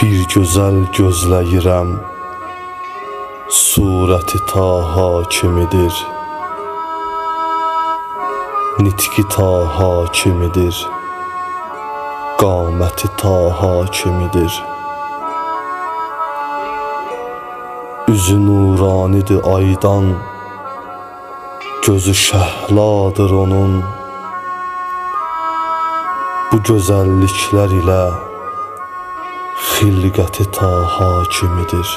Bir gözəl gözləyirəm Surəti Taha kimidir Nitqi Taha kimidir Qaməti Taha kimidir Üzü nuranidir aydan. Gözü şəhladır onun. Bu gözəlliklər ilə xilqəti ta hakimidir.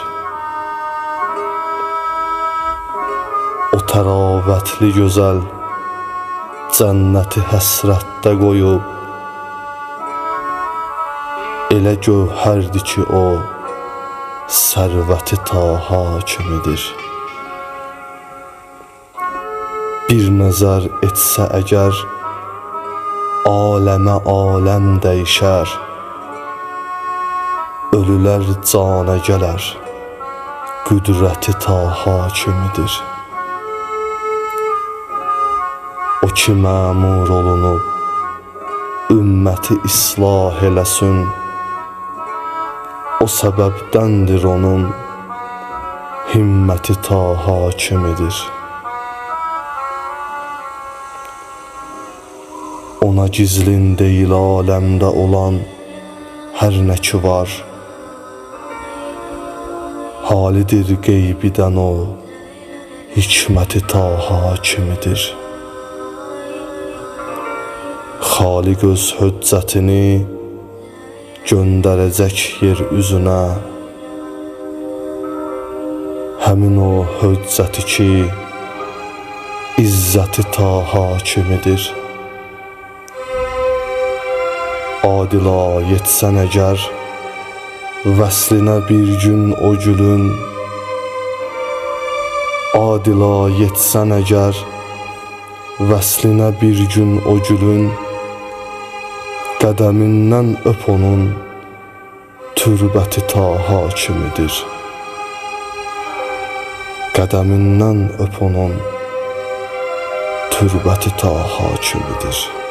O təravətli gözəl cənnəti həsrətdə qoyub elə gövhərdir ki o sərvəti ta hakimidir. Bir nəzər etsə əgər aləmə aləm dəyişər. Ölülər cana gələr, qüdrəti ta hakimidir. O ki məmur olunub, ümməti islah eləsin. O səbəbdəndir onun himməti ta hakimidir. Ona gizlin deyil aləmdə olan hər nə ki var. Halidir qeybidən o, hikməti ta hakimidir. Xaliq öz höccətini göndərəcək yer üzünə. Həmin o höccəti ki, izzəti ta hakimidir. Adila yetsən əgər Vəslinə bir gün o gülün Adila yetsən əgər. Vəslinə bir gün o gülün Qədəmindən öp onun Türbəti ta hakimidir. Qədəmindən öp onun Türbəti ta hakimidir